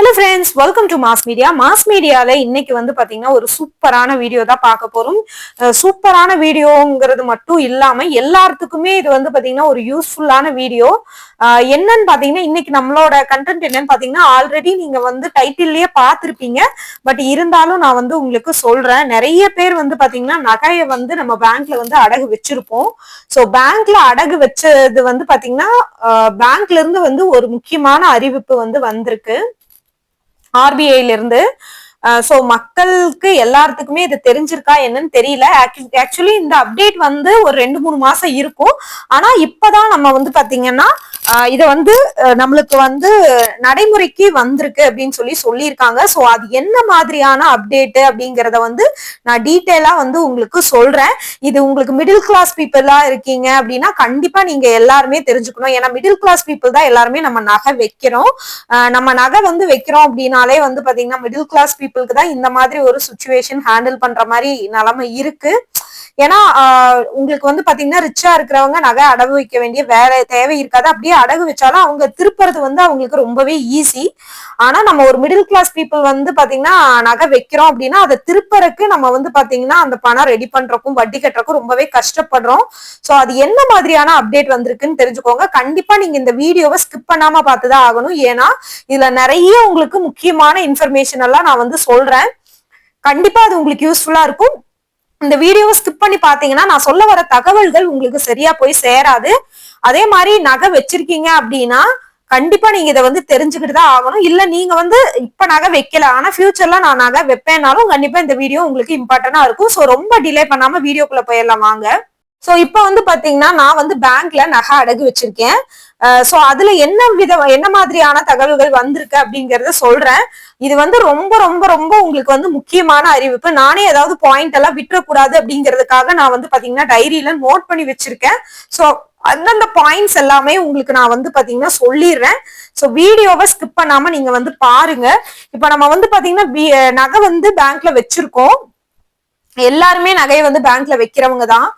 Hello friends welcome to mass media mass மீடியால இன்னைக்கு வந்து பாத்தீங்கன்னா ஒரு சூப்பரான வீடியோ தான் பார்க்க போறோம். சூப்பரான வீடியோங்கிறது மட்டும் இல்லாம எல்லாத்துக்குமே இது வந்து பாத்தீங்கன்னா ஒரு யூஸ்ஃபுல்லான வீடியோ என்னன்னு பாத்தீங்கன்னா இன்னைக்கு நம்மளோட கண்டென்ட் என்னன்னு பாத்தீங்கன்னா ஆல்ரெடி நீங்க வந்து டைட்டில்லயே பார்த்துருப்பீங்க. பட் இருந்தாலும் நான் வந்து உங்களுக்கு சொல்றேன். நிறைய பேர் வந்து பாத்தீங்கன்னா நகையை வந்து நம்ம பேங்க்ல வந்து அடகு வச்சிருப்போம். ஸோ பேங்க்ல அடகு வச்சது வந்து பாத்தீங்கன்னா பேங்க்ல இருந்து வந்து ஒரு முக்கியமான அறிவிப்பு வந்து வந்திருக்கு. ஆர்பிஐல இருந்து ஸோ மக்களுக்கு எல்லாத்துக்குமே இது தெரிஞ்சிருக்கா என்னன்னு தெரியல. ஆக்சுவலி இந்த அப்டேட் வந்து ஒரு ரெண்டு மூணு மாசம் இருக்கும். ஆனா இப்பதான் நம்ம வந்து பாத்தீங்கன்னா இதை வந்து நம்மளுக்கு வந்து நடைமுறைக்கு வந்திருக்கு அப்படின்னு சொல்லி சொல்லியிருக்காங்க. ஸோ அது என்ன மாதிரியான அப்டேட் அப்படிங்கிறத வந்து நான் டீட்டெயிலா வந்து உங்களுக்கு சொல்றேன். இது உங்களுக்கு மிடில் கிளாஸ் பீப்புளா இருக்கீங்க அப்படின்னா கண்டிப்பா நீங்க எல்லாருமே தெரிஞ்சுக்கணும். ஏன்னா மிடில் கிளாஸ் பீப்புள் தான் எல்லாருமே நம்ம நகை வைக்கிறோம். நம்ம நகை வந்து வைக்கிறோம் அப்படின்னாலே வந்து பாத்தீங்கன்னா மிடில் கிளாஸ் பீப்புள் பீப்புளுக்கு தான் இந்த மாதிரி ஒரு சுச்சுவேஷன் ஹேண்டில் பண்ற மாதிரி நிலைமை இருக்கு. ஏன்னா உங்களுக்கு வந்து பாத்தீங்கன்னா ரிச்சா இருக்கிறவங்க நகை அடகு வைக்க வேண்டிய வேலை தேவை இருக்காது. அப்படியே அடகு வச்சாலும் அவங்க திருப்புறது வந்து அவங்களுக்கு ரொம்பவே ஈஸி ஆனா நம்ம ஒரு மிடில் கிளாஸ் பீப்புள் வந்து பாத்தீங்கன்னா நகை வைக்கிறோம் அப்படின்னா அதை திருப்பறக்கு நம்ம வந்து பாத்தீங்கன்னா அந்த பணம் ரெடி பண்றக்கும் வட்டி கட்டுறக்கும் ரொம்பவே கஷ்டப்படுறோம். சோ அது என்ன மாதிரியான அப்டேட் வந்திருக்குன்னு தெரிஞ்சுக்கோங்க. கண்டிப்பா நீங்க இந்த வீடியோவை ஸ்கிப் பண்ணாம பார்த்துதான் ஆகணும். ஏன்னா இதுல நிறைய உங்களுக்கு முக்கியமான இன்ஃபர்மேஷன் எல்லாம் நான் வந்து சொல்றேன். கண்டிப்பா அது உங்களுக்கு யூஸ்ஃபுல்லா இருக்கும். இந்த வீடியோவை ஸ்கிப் பண்ணி பாத்தீங்கன்னா நான் சொல்ல வர தகவல்கள் உங்களுக்கு சரியா போய் சேராது. அதே மாதிரி நகை வச்சிருக்கீங்க அப்படின்னா கண்டிப்பா நீங்க இதை வந்து தெரிஞ்சுக்கிட்டு தான் ஆகணும். இல்ல நீங்க வந்து இப்ப நகை வைக்கல. ஆனா ஃபியூச்சர்ல நான் நகை வைப்பேனாலும் கண்டிப்பா இந்த வீடியோ உங்களுக்கு இம்பார்ட்டன்டா இருக்கும். சோ ரொம்ப டிலே பண்ணாம வீடியோக்குள்ள போயிடலாம். வாங்க. ஸோ இப்போ வந்து பார்த்தீங்கன்னா நான் வந்து பேங்க்ல நகை அடகு வச்சிருக்கேன். ஸோ அதுல என்ன வித என்ன மாதிரியான தகவல்கள் வந்திருக்கு அப்படிங்கிறத சொல்றேன். இது வந்து ரொம்ப ரொம்ப ரொம்ப உங்களுக்கு வந்து முக்கியமான அறிவிப்பு. நானே ஏதாவது பாயிண்ட் எல்லாம் விட்டுறக்கூடாது அப்படிங்கிறதுக்காக நான் வந்து பார்த்தீங்கன்னா டைரியில நோட் பண்ணி வச்சிருக்கேன். ஸோ அந்தந்த பாயிண்ட்ஸ் எல்லாமே உங்களுக்கு நான் வந்து பாத்தீங்கன்னா சொல்லிடுறேன். ஸோ வீடியோவை ஸ்கிப் பண்ணாம நீங்க வந்து பாருங்க. இப்போ நம்ம வந்து பாத்தீங்கன்னா நகை வந்து பேங்க்ல வச்சிருக்கோம். எல்லாருமே நகையை வந்து பேங்க்ல வைக்கிறவங்க தான்.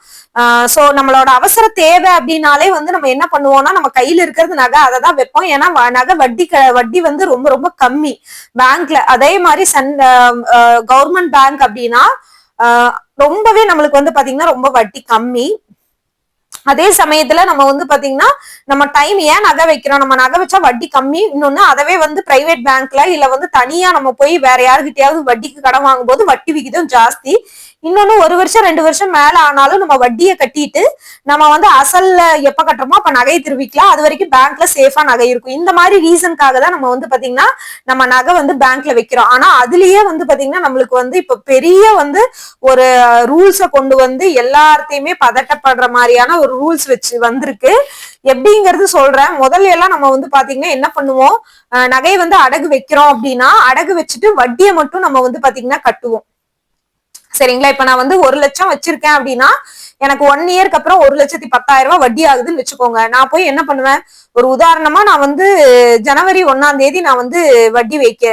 சோ நம்மளோட அவசர தேவை அப்படின்னாலே வந்து நம்ம என்ன பண்ணுவோம்னா நம்ம கையில இருக்கிறது நகை அதை தான் வைப்போம். ஏன்னா நகை வட்டி க- வட்டி வந்து ரொம்ப ரொம்ப கம்மி. பேங்க்ல அதே மாதிரி சன் கவர்மெண்ட் பேங்க் அப்படின்னா ரொம்பவே நம்மளுக்கு வந்து பாத்தீங்கன்னா ரொம்ப வட்டி கம்மி. அதே சமயத்துல நம்ம வந்து பாத்தீங்கன்னா நம்ம டைம் ஏன் நகை வைக்கிறோம்? நம்ம நகை வச்சா வட்டி கம்மி. இன்னொன்னு அதவே வந்து பிரைவேட் பேங்க்ல இல்ல வந்து தனியா நம்ம போய் வேற யாருகிட்டயாவது வட்டிக்கு கடன் வாங்கும்போது வட்டி விகிதம் ஜாஸ்தி. இன்னொன்னு ஒரு வருஷம் ரெண்டு வருஷம் மேல ஆனாலும் நம்ம வட்டியை கட்டிட்டு நம்ம வந்து அசல்ல எப்ப கட்டுறோமோ அப்ப நகையை திருவிக்கலாம். அது வரைக்கும் பேங்க்ல சேஃபா நகை இருக்கும். இந்த மாதிரி ரீசனுக்காக தான் நம்ம வந்து பாத்தீங்கன்னா நம்ம நகை வந்து பேங்க்ல வைக்கிறோம். ஆனா அதுலயே வந்து பாத்தீங்கன்னா நம்மளுக்கு வந்து இப்ப பெரிய வந்து ஒரு ரூல்ஸை கொண்டு வந்து எல்லாத்தையுமே பதட்டப்படுற மாதிரியான ஒரு ரூல்ஸ் வச்சு வந்திருக்கு. எப்படிங்கிறது சொல்றேன். முதல்ல எல்லாம் நம்ம வந்து பாத்தீங்கன்னா என்ன பண்ணுவோம்? நகையை வந்து அடகு வைக்கிறோம் அப்படின்னா அடகு வச்சுட்டு வட்டியை மட்டும் நம்ம வந்து பாத்தீங்கன்னா கட்டுவோம். சரிங்களா? இப்ப நான் வந்து ஒரு லட்சம் வச்சிருக்கேன் அப்படின்னா எனக்கு ஒன் இயர்க்கு அப்புறம் ஒரு லட்சத்தி பத்தாயிரம் ரூபாய் வட்டி ஆகுதுன்னு வச்சுக்கோங்க. நான் போய் என்ன பண்ணுவேன்? ஒரு உதாரணமா நான் வந்து ஜனவரி ஒன்னாம் தேதி நான் வந்து வட்டி வைக்க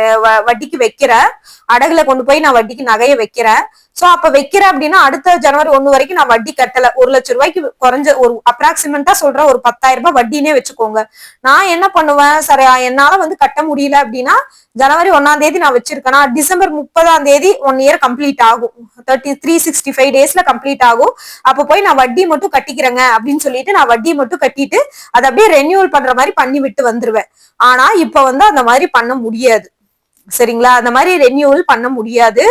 வட்டிக்கு வைக்கிறேன். அடகுல கொண்டு போய் நான் வட்டிக்கு நகையை வைக்கிறேன். சோ அப்ப வைக்கிறேன் அப்படின்னா அடுத்த ஜனவரி ஒண்ணு வரைக்கும் நான் வட்டி கட்டல. ஒரு லட்சம் ரூபாய்க்கு குறைஞ்ச ஒரு அப்ராக்சிமெண்டா சொல்றேன் ஒரு பத்தாயிரம் ரூபாய் வட்டினே வச்சுக்கோங்க. நான் என்ன பண்ணுவேன்? சரி என்னால வந்து கட்ட முடியல அப்படின்னா ஜனவரி ஒன்னாம் தேதி நான் வச்சிருக்கேன்னா டிசம்பர் முப்பதாம் தேதி ஒன் இயர் கம்ப்ளீட் ஆகும். தேர்ட்டி த்ரீ சிக்ஸ்டி ஃபைவ் டேஸ்ல கம்ப்ளீட் ஆகும். அப்ப போய் நான் வட்டி மட்டும் கட்டிக்கிறேங்க அப்படின்னு சொல்லிட்டு நான் வட்டி மட்டும் கட்டிட்டு அதை அப்படியே ரெனியூவல் பண்ற மாதிரி பண்ணி விட்டு வந்துருவேன். ஆனா இப்ப வந்து அந்த மாதிரி பண்ண முடியாது. சரிங்களா? அந்த மாதிரி ரெனியூவல் பண்ண முடியாது.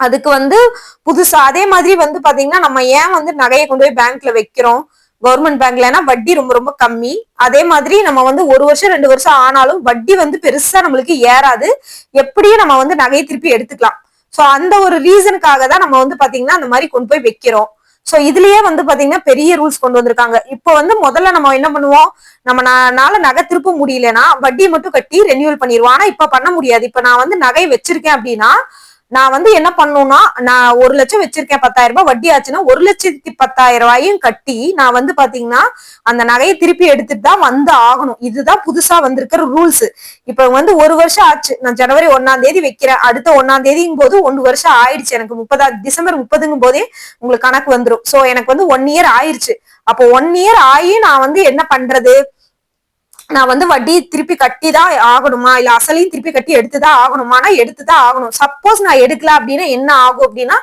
அதுக்கு வந்து புதுசா அதே மாதிரி வந்து பாத்தீங்கன்னா நம்ம ஏன் வந்து நகையை கொண்டு போய் பேங்க்ல வைக்கிறோம்? கவர்மெண்ட் பேங்க்லனா வட்டி ரொம்ப ரொம்ப கம்மி. அதே மாதிரி நம்ம வந்து ஒரு வருஷம் ரெண்டு வருஷம் ஆனாலும் வட்டி வந்து பெருசா நம்மளுக்கு ஏறாது. எப்படியும் நம்ம வந்து நகையை திருப்பி எடுத்துக்கலாம். சோ அந்த ஒரு ரீசனுக்காக தான் நம்ம வந்து பாத்தீங்கன்னா அந்த மாதிரி கொண்டு போய் வைக்கிறோம். சோ இதுலயே வந்து பாத்தீங்கன்னா பெரிய ரூல்ஸ் கொண்டு வந்திருக்காங்க. இப்போ வந்து முதல்ல நம்ம என்ன பண்ணுவோம்? நம்ம நா- நால நகை திருப்ப முடியலன்னா வட்டியை மட்டும் கட்டி ரெனியூவல் பண்ணிடுவோம். ஆனா இப்ப பண்ண முடியாது. இப்ப நான் வந்து நகை வச்சிருக்கேன் அப்படின்னா நான் வந்து என்ன பண்ணும்னா நான் ஒரு லட்சம் வச்சிருக்கேன் பத்தாயிரம் ரூபாய். வட்டி ஆச்சுன்னா ஒரு லட்சத்தி பத்தாயிரம் ரூபாயும் கட்டி நான் வந்து பாத்தீங்கன்னா அந்த நகையை திருப்பி எடுத்துட்டு தான் வந்து ஆகணும். இதுதான் புதுசா வந்திருக்கிற ரூல்ஸ். இப்ப வந்து ஒரு வருஷம் ஆச்சு. நான் ஜனவரி ஒன்னாம் தேதி வைக்கிறேன். அடுத்த ஒன்னாம் தேதிங்கும் போது ஒன்று வருஷம் ஆயிடுச்சு. எனக்கு முப்பதா டிசம்பர் முப்பதுங்கும் போதே உங்களுக்கு கணக்கு வந்துடும் சோ எனக்கு வந்து ஒன் இயர் ஆயிடுச்சு அப்போ ஒன் இயர் ஆகி நான் வந்து என்ன பண்றது? நான் வந்து வட்டி திருப்பி கட்டி தான் ஆகணுமா? இல்ல அசலையும் திருப்பி கட்டி எடுத்துதான் ஆகணுமானா எடுத்துதான் ஆகணும். சப்போஸ் நான் எடுக்கல அப்படின்னா என்ன ஆகும் அப்படின்னா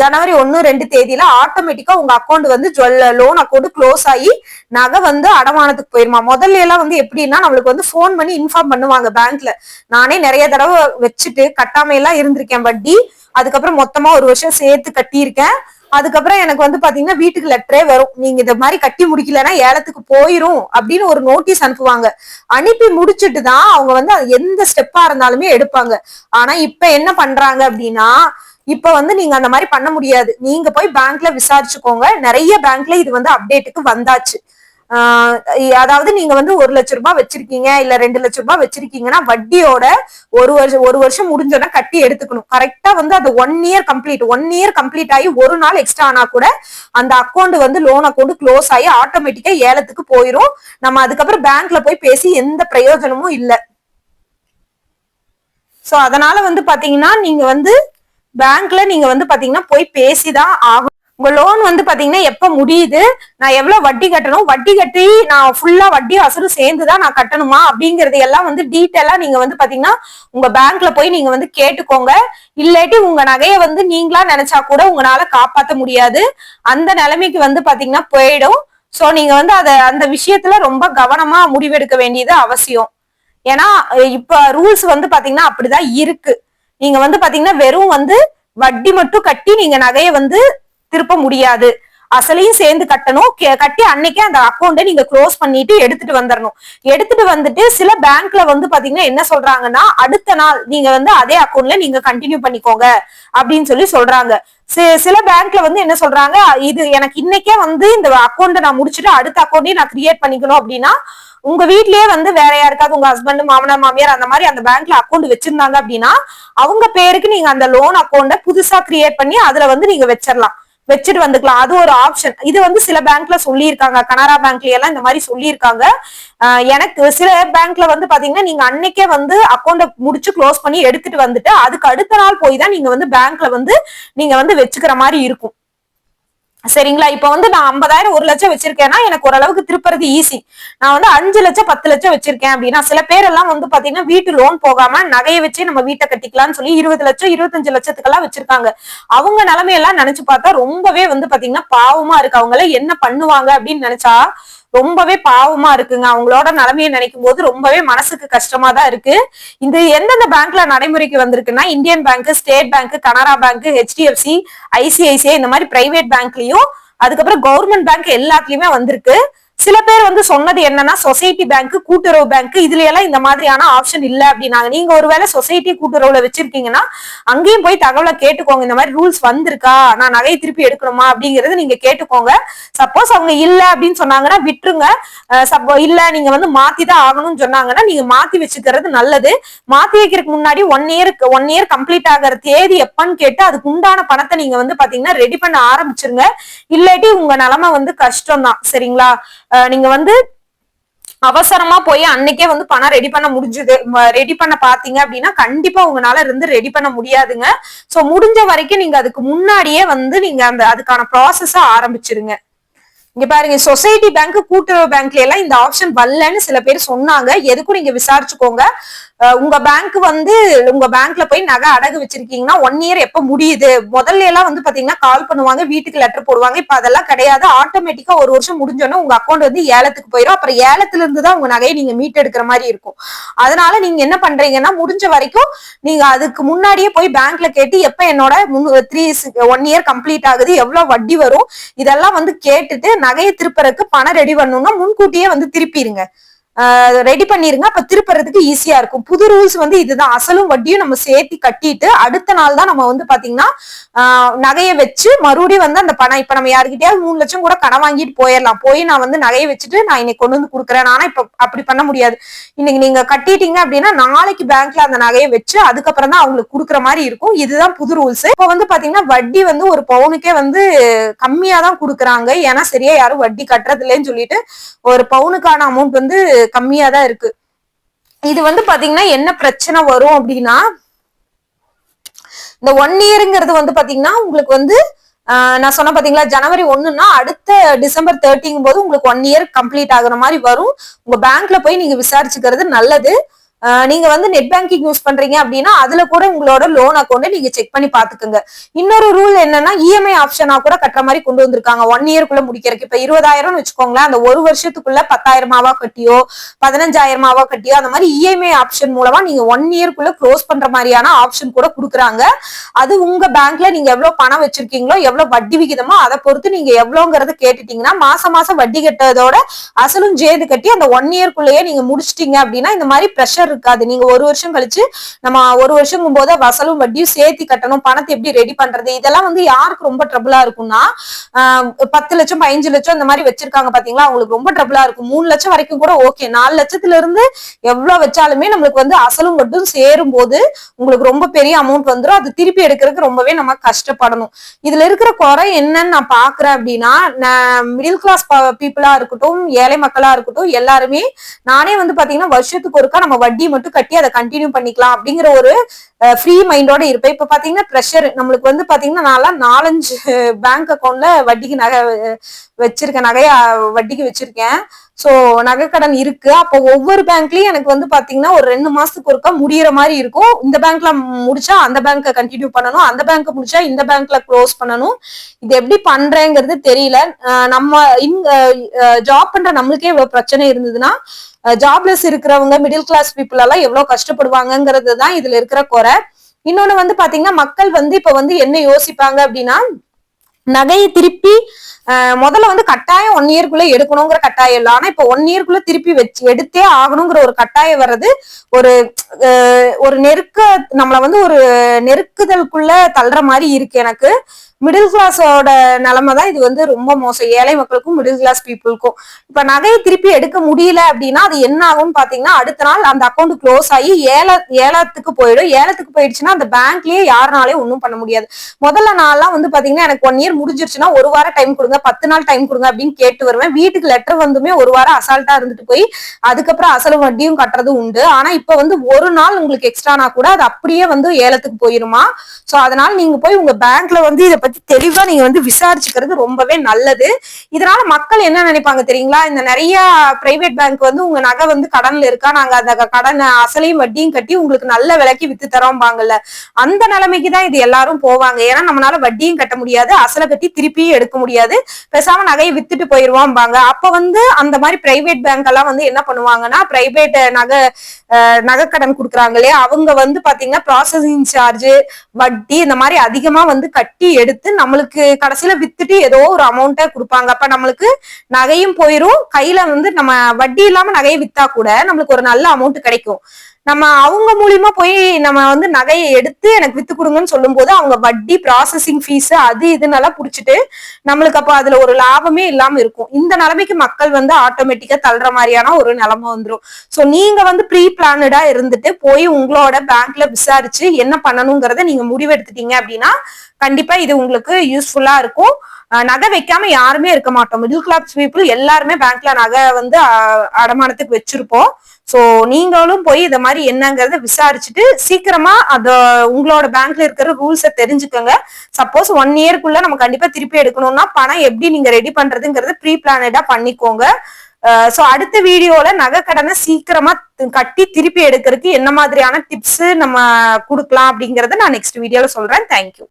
ஜனவரி ஒன்னு ரெண்டு தேதியில ஆட்டோமேட்டிக்கா உங்க அக்கௌண்ட் வந்து ஜுவல் லோன் அக்கௌண்ட் க்ளோஸ் ஆகி நகை வந்து அடமானத்துக்கு போயிருமா? முதல்ல எல்லாம் வந்து எப்படின்னா நம்மளுக்கு வந்து ஃபோன் பண்ணி இன்ஃபார்ம் பண்ணுவாங்க பேங்க்ல நானே நிறைய தடவை வச்சுட்டு கட்டாமையெல்லாம் இருந்திருக்கேன் வட்டி. அதுக்கப்புறம் மொத்தமா ஒரு வருஷம் சேர்த்து கட்டியிருக்கேன். அதுக்கப்புறம் எனக்கு வந்து பாத்தீங்கன்னா வீட்டுக்கு லெட்டரே வரும். நீங்க இந்த மாதிரி கட்டி முடிக்கலன்னா ஏலத்துக்கு போயிரும் அப்படின்னு ஒரு நோட்டீஸ் அனுப்புவாங்க. அனுப்பி முடிச்சுட்டு தான் அவங்க வந்து எந்த ஸ்டெப்பா இருந்தாலுமே எடுப்பாங்க. ஆனா இப்ப என்ன பண்றாங்க அப்படின்னா இப்ப வந்து நீங்க அந்த மாதிரி பண்ண முடியாது. நீங்க போய் பேங்க்ல விசாரிச்சுக்கோங்க. நிறைய பேங்க்ல இது வந்து அப்டேட்டுக்கு வந்தாச்சு. அதாவது நீங்க வந்து ஒரு லட்ச ரூபாய் வச்சிருக்கீங்க இல்ல ரெண்டு லட்ச ரூபாய் வச்சிருக்கீங்கன்னா வட்டியோட ஒரு வருஷம் ஒரு வருஷம் முடிஞ்சோன்னா கட்டி எடுத்துக்கணும். கரெக்டா வந்து அது one year complete one year complete ஆகி ஒரு நாள் எக்ஸ்ட்ரா ஆனா கூட அந்த அக்கௌண்ட் வந்து லோன் அக்கௌண்ட் க்ளோஸ் ஆகி ஆட்டோமேட்டிக்கா ஏலத்துக்கு போயிரும். நம்ம அதுக்கப்புறம் பேங்க்ல போய் பேசி எந்த பிரயோஜனமும் இல்லை. சோ அதனால வந்து பாத்தீங்கன்னா நீங்க வந்து பேங்க்ல நீங்க வந்து பாத்தீங்கன்னா போய் பேசிதான் ஆகும் உங்க லோன் வந்து பாத்தீங்கன்னா எப்ப முடியுது? நான் எவ்வளவு வட்டி கட்டணும்? வட்டி கட்டி நான் ஃபுல்லா வட்டி அசலும் சேர்ந்துதான் நான் கட்டணுமா? அப்படிங்கறது எல்லாம் வந்து டீட்டெயிலா நீங்க வந்து பாத்தீங்கன்னா உங்க பேங்க்ல போய் நீங்க வந்து கேட்டுக்கோங்க. இல்லாட்டி உங்க நகையை வந்து நீங்களா நினைச்சா கூட உங்களால காப்பாத்த முடியாது. அந்த நிலைமைக்கு வந்து பாத்தீங்கன்னா போயிடும். சோ நீங்க வந்து அத அந்த விஷயத்துல ரொம்ப கவனமா முடிவெடுக்க வேண்டியது அவசியம். ஏன்னா இப்ப ரூல்ஸ் வந்து பாத்தீங்கன்னா அப்படிதான் இருக்கு. நீங்க வந்து பாத்தீங்கன்னா வெறும் வந்து வட்டி மட்டும் கட்டி நீங்க நகையை வந்து திருப்ப முடியாது. அசலையும் சேர்ந்து கட்டணும். கட்டி அன்னைக்கே அந்த அக்கௌண்ட்டை நீங்க க்ளோஸ் பண்ணிட்டு எடுத்துட்டு வந்துடணும் எடுத்துட்டு வந்துட்டு சில பேங்க்ல வந்து பாத்தீங்கன்னா என்ன சொல்றாங்கன்னா அடுத்த நாள் நீங்க வந்து அதே அக்கௌண்ட்ல நீங்க கண்டினியூ பண்ணிக்கோங்க அப்படின்னு சொல்லி சொல்றாங்க. சில பேங்க்ல வந்து என்ன சொல்றாங்க இது எனக்கு இன்னைக்கே வந்து இந்த அக்கௌண்ட்டை நான் முடிச்சுட்டு அடுத்த அக்கௌண்ட்டையும் நான் கிரியேட் பண்ணிக்கணும் அப்படின்னா உங்க வீட்லயே வந்து வேற யாருக்காவது உங்க ஹஸ்பண்ட் மாமனார் மாமியார் அந்த மாதிரி அந்த பேங்க்ல அக்கௌண்ட் வச்சிருந்தாங்க அப்படின்னா அவங்க பேருக்கு நீங்க அந்த லோன் அக்கௌண்ட புதுசா கிரியேட் பண்ணி அதுல வந்து நீங்க வச்சிடலாம் வச்சுட்டு வந்துக்கலாம். அது ஒரு ஆப்ஷன் இது வந்து சில பேங்க்ல சொல்லியிருக்காங்க. கனரா பேங்க்ல எல்லாம் இந்த மாதிரி சொல்லியிருக்காங்க. எனக்கு சில பேங்க்ல வந்து பாத்தீங்கன்னா நீங்க அன்னைக்கே வந்து அக்கௌண்ட்டை முடிச்சு க்ளோஸ் பண்ணி எடுத்துட்டு வந்துட்டு அதுக்கு அடுத்த நாள் போய் தான் நீங்க வந்து பேங்க்ல வந்து நீங்க வந்து வச்சுக்கிற மாதிரி இருக்கும். சரிங்களா? இப்ப வந்து நான் ஐம்பதாயிரம் ஒரு லட்சம் வச்சிருக்கேன்னா எனக்கு ஓரளவுக்கு திருப்புறது ஈஸி நான் வந்து அஞ்சு லட்சம் பத்து லட்சம் வச்சிருக்கேன் அப்படின்னா சில பேர் எல்லாம் வந்து பாத்தீங்கன்னா வீட்டு லோன் போகாம நகையை வச்சு நம்ம வீட்டை கட்டிக்கலாம்னு சொல்லி இருபது லட்சம் இருபத்தஞ்சு லட்சத்துக்கெல்லாம் வச்சிருக்காங்க. அவங்க நிலைமையெல்லாம் நினைச்சு பார்த்தா ரொம்பவே வந்து பாத்தீங்கன்னா பாவமா இருக்கு. அவங்க எல்லாம் என்ன பண்ணுவாங்க அப்படின்னு நினைச்சா ரொம்பவே பாவமா இருக்குங்க. அவங்களோட நிலைமையை நினைக்கும் போது ரொம்பவே மனசுக்கு கஷ்டமா தான் இருக்கு. இந்த எந்தெந்த பேங்க்ல நடைமுறைக்கு வந்திருக்குன்னா Indian bank state bank Canara bank HDFC ICICI இந்த மாதிரி பிரைவேட் பேங்க்லயும் அதுக்கப்புறம் கவர்மெண்ட் பேங்க் எல்லாத்துலயுமே வந்திருக்கு. சில பேர் வந்து சொன்னது என்னன்னா சொசைட்டி பேங்க் கூட்டுறவு பேங்க் இதுல எல்லாம் இந்த மாதிரியான ஆப்ஷன் இல்ல அப்படின்னாங்க. நீங்க ஒருவேளை சொசைட்டி கூட்டுறவுல வச்சிருக்கீங்கன்னா அங்கேயும் போய் தகவலை கேட்டுக்கோங்க. இந்த மாதிரி ரூல்ஸ் வந்திருக்கா? நான் நகையை திருப்பி எடுக்கணுமா? அப்படிங்கறது நீங்க கேட்டுக்கோங்க. சப்போஸ் அவங்க இல்ல அப்படின்னு சொன்னாங்கன்னா விட்டுருங்க. சப்போ இல்ல நீங்க வந்து மாத்தி தான் ஆகணும்னு சொன்னாங்கன்னா நீங்க மாத்தி வச்சுக்கிறது நல்லது. மாத்தி வைக்கிறதுக்கு முன்னாடி ஒன் இயருக்கு ஒன் இயர் கம்ப்ளீட் ஆகிற தேதி எப்பன்னு கேட்டு அதுக்கு உண்டான பணத்தை நீங்க வந்து பாத்தீங்கன்னா ரெடி பண்ண ஆரம்பிச்சிருங்க. இல்லாட்டி உங்க நிலைமை வந்து கஷ்டம் தான் சரிங்களா? நீங்க வந்து அவசரமா போய் அன்னைக்கே வந்து பணம் ரெடி பண்ண முடிஞ்சது. ரெடி பண்ண பாத்தீங்க அப்படின்னா கண்டிப்பா உங்களால இருந்து ரெடி பண்ண முடியாதுங்க. சோ முடிஞ்ச வரைக்கும் நீங்க அதுக்கு முன்னாடியே வந்து நீங்க அந்த அதுக்கான ப்ராசஸ ஆரம்பிச்சிருங்க. இங்க பாருங்க சொசைட்டி பேங்க் கூட்டுறவு பேங்க்ல எல்லாம் இந்த ஆப்ஷன் வரலன்னு சில பேர் சொன்னாங்க. எதுக்கும் நீங்க விசாரிச்சுக்கோங்க. உங்க பேங்க் வந்து உங்க பேங்க்ல போய் நகை அடகு வச்சிருக்கீங்கன்னா ஒன் இயர் எப்ப முடியுது? முதல்ல எல்லாம் வந்து பாத்தீங்கன்னா கால் பண்ணுவாங்க வீட்டுக்கு லெட்டர் போடுவாங்க. இப்ப அதெல்லாம் கிடையாது. ஆட்டோமேட்டிக்கா ஒரு வருஷம் முடிஞ்சோன்னா உங்க அக்கௌண்ட் வந்து ஏலத்துக்கு போயிடும் அப்புறம் ஏலத்துல இருந்து தான் உங்க நகையை நீங்க மீட் எடுக்கிற மாதிரி இருக்கும். அதனால நீங்க என்ன பண்றீங்கன்னா முடிஞ்ச வரைக்கும் நீங்க அதுக்கு முன்னாடியே போய் பேங்க்ல கேட்டு எப்ப என்னோட த்ரீ ஒன் இயர் கம்ப்ளீட் ஆகுது எவ்வளவு வட்டி வரும்? இதெல்லாம் வந்து கேட்டுட்டு நகையை திருப்பறதுக்கு பணம் ரெடி பண்ணணும்னா முன்கூட்டியே வந்து திருப்பிடுங்க. ரெடி பண்ணிருங்க. அப்ப திருப்புறதுக்கு ஈஸியா இருக்கும். புது ரூல்ஸ் வந்து இதுதான். அசலும் வட்டியும் நம்ம சேர்த்து கட்டிட்டு அடுத்த நாள் தான் நம்ம வந்து பாத்தீங்கன்னா நகையை வச்சு மறுபடியும் வந்து அந்த பணம் இப்ப நம்ம யாருக்கிட்டயாவது மூணு லட்சம் கூட கடன் வாங்கிட்டு போயிடலாம். போய் நான் வந்து நகையை வச்சுட்டு நான் இன்னைக்கு கொண்டு வந்து கொடுக்குறேன். ஆனா இப்ப அப்படி பண்ண முடியாது. இன்னைக்கு நீங்க கட்டிட்டீங்க அப்படின்னா நாளைக்கு பேங்க்ல அந்த நகையை வச்சு அதுக்கப்புறம் தான் அவங்களுக்கு கொடுக்குற மாதிரி இருக்கும். இதுதான் புது ரூல்ஸ் இப்ப வந்து பாத்தீங்கன்னா வட்டி வந்து ஒரு பவுனுக்கே வந்து கம்மியா தான் கொடுக்குறாங்க. ஏன்னா சரியா யாரும் வட்டி கட்டுறது இல்லைன்னு சொல்லிட்டு ஒரு பவுனுக்கான அமௌண்ட் வந்து கம்மியா தான் இருக்கு. இது வந்து பாத்தீங்கன்னா என்ன பிரச்சனை வரும் அப்படின்னா இந்த ஒன் இயருங்கிறது வந்து பாத்தீங்கன்னா உங்களுக்கு வந்து நான் சொன்ன பாத்தீங்களா ஜனவரி ஒண்ணுன்னா அடுத்த டிசம்பர் தேர்ட்டிங்கும் போது உங்களுக்கு ஒன் இயர் கம்ப்ளீட் ஆகுற மாதிரி வரும். உங்க பேங்க்ல போய் நீங்க விசாரிச்சுக்கிறது நல்லது. நீங்க வந்து நெட் பேங்கிங் யூஸ் பண்றீங்க அப்படின்னா அதுல கூட உங்களோட லோன் அக்கௌண்ட் நீங்க செக் பண்ணி பாத்துக்கோங்க. இன்னொரு ரூல் என்னன்னா இஎம்ஐ ஆப்ஷனா கூட கட்டுற மாதிரி கொண்டு வந்திருக்காங்க. ஒன் இயர்க்குள்ள முடிக்கிறதுக்கு. இப்ப இருபதாயிரம்னு வச்சுக்கோங்களேன் அந்த ஒரு வருஷத்துக்குள்ள பத்தாயிரமாவா கட்டியோ பதினஞ்சாயிரமாவா கட்டியோ அந்த மாதிரி இஎம்ஐ ஆப்ஷன் மூலமா நீங்க ஒன் இயர்க்குள்ள க்ளோஸ் பண்ற மாதிரியான ஆப்ஷன் கூட கொடுக்குறாங்க. அது உங்க பேங்க்ல நீங்க எவ்வளவு பணம் வச்சிருக்கீங்களோ எவ்வளவு வட்டி விகிதமோ அதை பொறுத்து நீங்க எவ்வளவுங்கறத கேட்டுட்டீங்கன்னா மாசம் மாசம் வட்டி கட்டதோட அசலும் ஜேது கட்டி அந்த ஒன் இயர்க்குள்ளேயே நீங்க முடிச்சிட்டீங்க அப்படின்னா இந்த மாதிரி ப்ரெஷர் இருக்காது. நீங்க ஒரு வருஷம் கழிச்சு நம்ம ஒரு வருஷம் போது வசலும் வட்டியும் சேர்த்து கட்டணும். பணத்தை எப்படி ரெடி பண்றது? இதெல்லாம் வந்து யாருக்கு ரொம்ப ட்ரபிளா இருக்கும்னா பத்து லட்சம் பதினஞ்சு லட்சம் இந்த மாதிரி வச்சிருக்காங்க பாத்தீங்களா? அவங்களுக்கு ரொம்ப ட்ரபிளா இருக்கும். மூணு லட்சம் வரைக்கும் கூட ஓகே நாலு லட்சத்துல இருந்து எவ்வளவு வச்சாலுமே நம்மளுக்கு வந்து அசலும் மட்டும் சேரும் போது உங்களுக்கு ரொம்ப பெரிய அமௌண்ட் வந்துடும் அது திருப்பி எடுக்கிறதுக்கு ரொம்பவே நம்ம கஷ்டப்படணும். இதுல இருக்கிற குறை என்னன்னு நான் பாக்குறேன் அப்படின்னா மிடில் கிளாஸ் பீப்புளா இருக்கட்டும் ஏழை மக்களா இருக்கட்டும் எல்லாருமே நானே வந்து பாத்தீங்கன்னா வருஷத்துக்கு ஒருக்கா நம்ம வட்டி வட்டி மட்டும் கட்டி அதை கண்டினியூ பண்ணிக்கலாம் அப்படிங்கிற ஒரு ஃப்ரீ மைண்டோட இருப்பேன். இப்ப பாத்தீங்கன்னா ப்ரெஷர் நம்மளுக்கு வந்து பாத்தீங்கன்னா நான் நாலஞ்சு பேங்க் அக்கௌண்ட்ல வட்டிக்கு நகை வச்சிருக்கேன். நகையா வட்டிக்கு வச்சிருக்கேன். சோ நகைக்கடன் இருக்கு. அப்போ ஒவ்வொரு பேங்க்லயும் எனக்கு வந்து பாத்தீங்கன்னா ஒரு ரெண்டு மாசத்துக்கு ஒருக்கா முடியற மாதிரி இருக்கும். இந்த பேங்க்ல முடிச்சா அந்த பேங்க்கை கண்டினியூ பண்ணணும். அந்த பேங்க் முடிச்சா இந்த பேங்க்ல க்ளோஸ் பண்ணணும். இது எப்படி பண்றேங்கிறது தெரியல. நம்ம இங்க ஜாப் பண்ற நம்மளுக்கே இவ்வளவு பிரச்சனை இருந்ததுன்னா ஜாப்லெஸ் இருக்கிறவங்க மிடில் கிளாஸ் பீப்புள் எல்லாம் எவ்வளவு கஷ்டப்படுவாங்கிறது தான் இதுல இருக்கிற குறை. இன்னொன்னு வந்து பாத்தீங்கன்னா மக்கள் வந்து இப்ப வந்து என்ன யோசிப்பாங்க அப்படின்னா நகையை திருப்பி முதல்ல வந்து கட்டாயம் ஒன் இயர்க்குள்ள எடுக்கணுங்கிற கட்டாயம் இல்லை. ஆனா இப்ப ஒன் இயர்க்குள்ள திருப்பி வச்சு எடுத்தே ஆகணுங்கிற ஒரு கட்டாயம் வர்றது ஒரு ஒரு நெருக்க நம்மள வந்து ஒரு நெருக்குதலுக்குள்ள தள்ளுற மாதிரி இருக்கு எனக்கு. மிடில் கிளாஸோட நிலைமை தான் இது வந்து ரொம்ப மோசம். ஏழை மக்களுக்கும் மிடில் கிளாஸ் பீப்புளுக்கும் இப்ப நகையை திருப்பி எடுக்க முடியல அப்படின்னா அது என்ன ஆகும்னு பாத்தீங்கன்னா அடுத்த நாள் அந்த அக்கௌண்ட் க்ளோஸ் ஆகி ஏல ஏலத்துக்கு போயிடும். ஏலத்துக்கு போயிடுச்சுன்னா அந்த பேங்க்லயே யாருனாலே ஒன்றும் பண்ண முடியாது. முதல்ல நாள்லாம் வந்து பாத்தீங்கன்னா எனக்கு ஒன் இயர் முடிஞ்சிருச்சுன்னா ஒரு வாரம் டைம் கொடுங்க பத்து நாள் டைம் கொடுங்க அப்படின்னு கேட்டு வருவேன். வீட்டுக்கு லெட்டர் வந்துமே ஒரு வாரம் அசால்ட்டா இருந்துட்டு போய் அதுக்கப்புறம் அசலும் வட்டியும் கட்டுறது உண்டு. ஆனா இப்ப வந்து ஒரு நாள் உங்களுக்கு எக்ஸ்ட்ரானா கூட அது அப்படியே வந்து ஏலத்துக்கு போயிருமா? சோ அதனால நீங்க போய் உங்க பேங்க்ல வந்து இதை பத்தி தெளிவா நீங்க வந்து விசாரிச்சுக்கிறது ரொம்பவே நல்லது. இதனால மக்கள் என்ன நினைப்பாங்க தெரியுங்களா? இந்த நிறைய பிரைவேட் பேங்க் வந்து உங்க நகை வந்து கடன்ல இருக்கா? நாங்க அந்த கடன் அசலையும் வட்டியும் கட்டி உங்களுக்கு நல்ல விலைக்கு வித்து தரோம்பாங்கல்ல. அந்த நிலைமைக்கு தான் இது எல்லாரும் போவாங்க. ஏன்னா நம்மளால வட்டியும் கட்ட முடியாது அசலை கட்டி திருப்பியும் எடுக்க முடியாது. பேசாம நகையை வித்துட்டு போயிருவோம்பாங்க. அப்ப வந்து அந்த மாதிரி பிரைவேட் பேங்க் எல்லாம் வந்து என்ன பண்ணுவாங்கன்னா பிரைவேட் நகை நகைக்கடன் கொடுக்குறாங்க இல்லையா? அவங்க வந்து பாத்தீங்கன்னா ப்ராசஸிங் சார்ஜ் வட்டி இந்த மாதிரி அதிகமா வந்து கட்டி எடுத்து நம்மளுக்கு கடைசியில வித்துட்டு ஏதோ ஒரு அமௌண்ட்டை கொடுப்பாங்க. அப்ப நம்மளுக்கு நகையும் போயிரும். கையில வந்து நம்ம வட்டி இல்லாம நகையை வித்தா கூட நம்மளுக்கு ஒரு நல்ல அமௌண்ட் கிடைக்கும். நம்ம அவங்க மூலியமா போய் நம்ம வந்து நகையை எடுத்து எனக்கு வித்து கொடுங்கன்னு சொல்லும் போது அவங்க வட்டி ப்ராசஸிங் ஃபீஸ் அது இதுன்னெல்லாம் புடிச்சிட்டு நம்மளுக்கு அப்போ அதுல ஒரு லாபமே இல்லாம இருக்கும். இந்த நிலைமைக்கு மக்கள் வந்து ஆட்டோமேட்டிக்கா தள்ளுற மாதிரியான ஒரு நிலைமை வந்துடும் ஸோ நீங்க வந்து ப்ரீ பிளானடா இருந்துட்டு போய் உங்களோட பேங்க்ல விசாரிச்சு என்ன பண்ணணுங்கிறத நீங்க முடிவெடுத்துட்டீங்க அப்படின்னா கண்டிப்பா இது உங்களுக்கு யூஸ்ஃபுல்லா இருக்கும். நகை வைக்காம யாருமே இருக்க மாட்டோம். மிடில் கிளாஸ் பீப்புள் எல்லாருமே பேங்க்ல நகை வந்து அடமானத்துக்கு வச்சிருப்போம். சோ நீங்களும் போய் இதை மாதிரி என்னங்கிறத விசாரிச்சுட்டு சீக்கிரமா அத உங்களோட பேங்க்ல இருக்கிற ரூல்ஸை தெரிஞ்சுக்கோங்க. சப்போஸ் ஒன் இயர்க்குள்ள நம்ம கண்டிப்பா திருப்பி எடுக்கணும்னா பணம் எப்படி நீங்க ரெடி பண்றதுங்கிறத ப்ரீ பிளானடா பண்ணிக்கோங்க சோ அடுத்த வீடியோல நகை கடனை சீக்கிரமா கட்டி திருப்பி எடுக்கிறதுக்கு என்ன மாதிரியான டிப்ஸ் நம்ம கொடுக்கலாம் அப்படிங்கறத நான் நெக்ஸ்ட் வீடியோல சொல்றேன். தேங்க்யூ